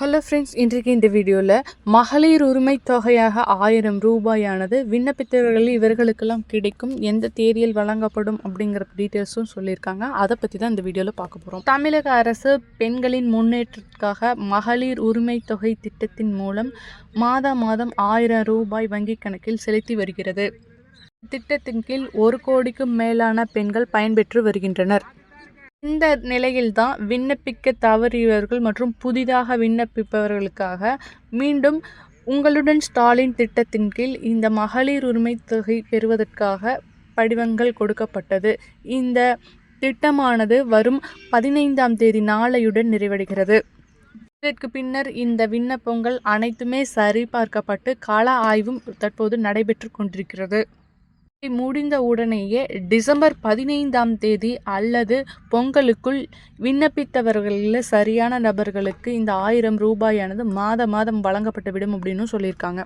Hello friends இன்றைக்கு இந்த வீடியோவில் மகளிர் உரிமை தொகையாக ஆயிரம் ரூபாயானது விண்ணப்பித்தவர்கள் இவர்களுக்கெல்லாம் கிடைக்கும் எந்த தேதியில் வழங்கப்படும் அப்படிங்கிற டீட்டெயில்ஸும் சொல்லியிருக்காங்க. அதை பற்றி தான் இந்த வீடியோவில் பார்க்க போகிறோம் தமிழக அரசு பெண்களின் முன்னேற்றத்துக்காக மகளிர் உரிமை தொகை திட்டத்தின் மூலம் மாதா மாதம் ஆயிரம் ரூபாய் வங்கிக் கணக்கில் செலுத்தி வருகிறது. திட்டத்தின் கீழ் ஒரு கோடிக்கும் மேலான பெண்கள் பயன்பெற்று வருகின்றனர். இந்த நிலையில்தான் விண்ணப்பிக்க தவறியவர்கள் மற்றும் புதிதாக விண்ணப்பிப்பவர்களுக்காக மீண்டும் உங்களுடன் ஸ்டாலின் திட்டத்தின் கீழ் இந்த மகளிர் உரிமை தொகை பெறுவதற்காக படிவங்கள் கொடுக்கப்பட்டது. இந்த திட்டமானது வரும் பதினைந்தாம் தேதி நாளையுடன் நிறைவடைகிறது. இதற்கு பின்னர் இந்த விண்ணப்பங்கள் அனைத்துமே சரிபார்க்கப்பட்டு கள ஆய்வும் தற்போது நடைபெற்று கொண்டிருக்கிறது. முடிந்த உடனேயே டிசம்பர் பதினைந்தாம் தேதி அல்லது பொங்கலுக்குள் விண்ணப்பித்தவர்களில் சரியான நபர்களுக்கு இந்த ஆயிரம் ரூபாயானது மாத மாதம் வழங்கப்பட்டு விடும் அப்படின்னு சொல்லியிருக்காங்க.